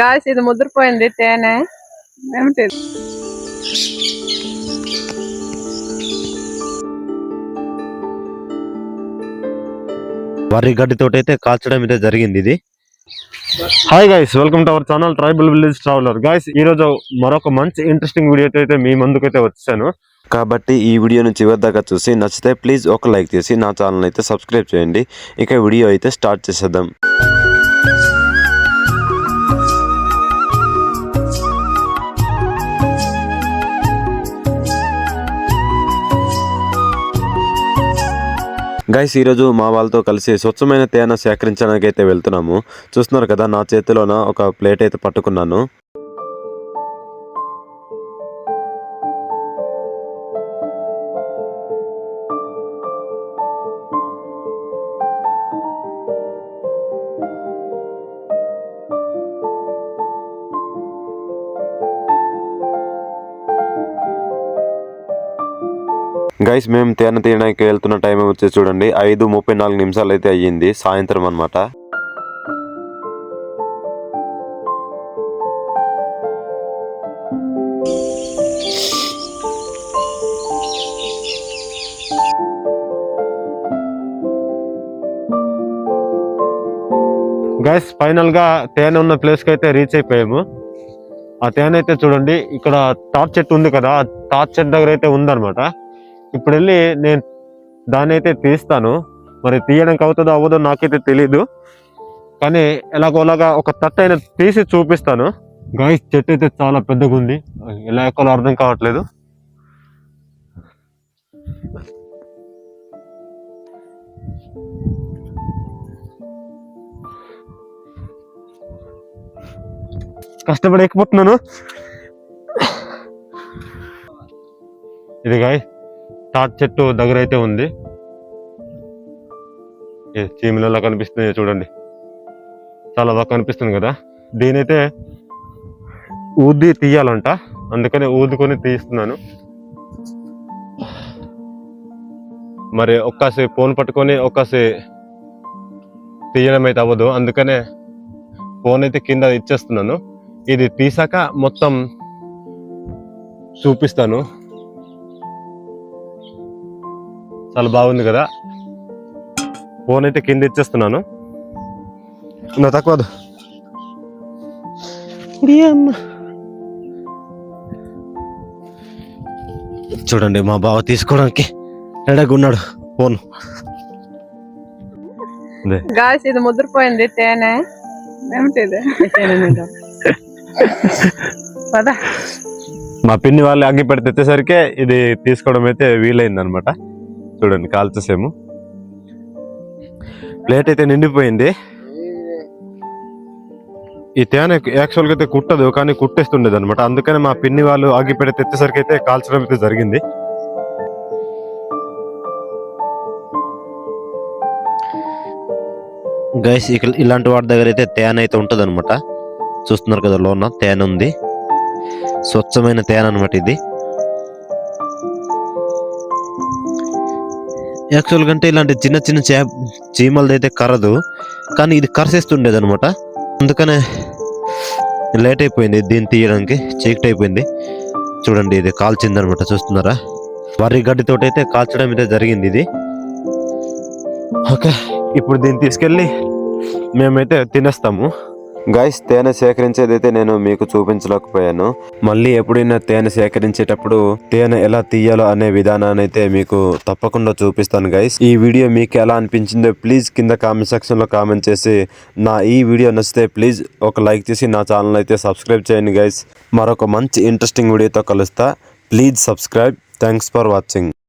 Guys ఇది ముద్రపోయింది తేనె. ఏమిటి? వరి గడ్డితోటి అయితే కాల్చడం అయితే జరిగింది ఇది. Hi guys welcome to our channel tribal village traveller guys ఈ రోజు మరొక మంచి ఇంట్రెస్టింగ్ వీడియో అయితే మీ ముందుకైతే వచ్చాను. కాబట్టి ఈ వీడియోని చివరి దాకా చూసి నచ్చితే ప్లీజ్ ఒక లైక్ చేసి నా ఛానల్ అయితే సబ్స్క్రైబ్ చేయండి. ఇక వీడియో అయితే స్టార్ట్ చేసేద్దాం. గైస్ ఈరోజు మా వాళ్ళతో కలిసి స్వచ్ఛమైన తేనె సేకరించడానికి అయితే వెళ్తున్నాము. చూస్తున్నారు కదా నా చేతిలోన ఒక ప్లేట్ అయితే పట్టుకున్నాను. గైస్ మేము తేనె తీయడానికి వెళ్తున్న టైం వచ్చి చూడండి. ఐదు ముప్పై నాలుగు నిమిషాలు అయితే అయ్యింది. సాయంత్రం అనమాట గైస్ ఫైనల్గా తేనె ఉన్న ప్లేస్కి అయితే రీచ్ అయిపోయాము. ఆ తేనె అయితే చూడండి ఇక్కడ తాట్ చెట్టు ఉంది కదా ఆ తాట్ చెట్టు దగ్గర అయితే ఉందన్నమాట. ఇప్పుడు వెళ్ళి నేను దాన్ని అయితే తీస్తాను. మరి తీయడానికి అవుతుందో అవ్వదో నాకైతే తెలీదు. కానీ ఎలాగోలాగా ఒక తట్ట అయినా తీసి చూపిస్తాను. గాయ చెట్టు అయితే చాలా పెద్దగా ఉంది ఎలా ఎక్కాలో అర్థం కావట్లేదు. కష్టపడి ఎక్కిపోతున్నాను. ఇది గాయ తాటి చెట్టు దగ్గర అయితే ఉంది. ఏ చీమలలో కనిపిస్తుంది చూడండి. చాలా బాగా కనిపిస్తుంది కదా. దీనైతే ఊది తీయాలంట. అందుకని ఊదుకొని తీస్తున్నాను. మరి ఒక్కసి ఫోన్ పట్టుకొని ఒక్కసి తీయడం అయితే అవ్వదు. అందుకనే ఫోన్ అయితే కింద ఇచ్చేస్తున్నాను. ఇది తీసాక మొత్తం చూపిస్తాను. చాలా బాగుంది కదా? ఫోన్ అయితే కింద ఇచ్చేస్తున్నాను. నా తక్కువ చూడండి మా బావ తీసుకోవడానికి రెడీగా ఉన్నాడు. ఫోన్. గాయస్ ఇది ముద్రపోయింది. తేనె? పద. మా పిన్ని వాళ్ళు అగ్గి పెడితే తెచ్చేసరికి ఇది తీసుకోవడం అయితే వీలైంది అనమాట చూడండి కాల్చేసాము ప్లేట్ అయితే నిండిపోయింది. ఈ తేనె యాక్చువల్గా అయితే కుట్టదు కానీ కుట్టేస్తుండేది అనమాట అందుకని మా పిన్ని వాళ్ళు ఆగి పెడితే తెచ్చేసరికి అయితే కాల్చడం అయితే జరిగింది. గైస్ ఇక్కడ ఇలాంటి వాటి దగ్గర అయితే తేనె అయితే ఉంటుంది అనమాట చూస్తున్నారు కదా లోన తేనె ఉంది. స్వచ్ఛమైన తేనె అనమాట ఇది. యాక్చువల్ అంటే ఇలాంటి చిన్న చిన్న చే చీమలది అయితే కరదు. కానీ ఇది కరిసేస్తుండేది అనమాట అందుకనే లేట్ అయిపోయింది దీన్ని తీయడానికి. చీకటి అయిపోయింది. చూడండి ఇది కాల్చింది అనమాట చూస్తున్నారా? వరి గడ్డితో అయితే కాల్చడం అయితే జరిగింది ఇది. ఓకే ఇప్పుడు దీన్ని తీసుకెళ్ళి మేమైతే తినేస్తాము. గైస్ తేనె సేకరించేదైతే నేను మీకు చూపించలేకపోయాను. మళ్ళీ ఎప్పుడైనా తేనె సేకరించేటప్పుడు తేనె ఎలా తీయాలో అనే విధానాన్ని అయితే మీకు తప్పకుండా చూపిస్తాను గైస్. ఈ వీడియో మీకు ఎలా అనిపించిందో ప్లీజ్ కింద కామెంట్ సెక్షన్లో కామెంట్ చేసి నా ఈ వీడియో నచ్చితే ప్లీజ్ ఒక లైక్ చేసి నా ఛానల్ అయితే సబ్స్క్రైబ్ చేయండి గైస్. మరొక మంచి ఇంట్రెస్టింగ్ వీడియోతో కలుస్తా. Please subscribe. Thanks for watching.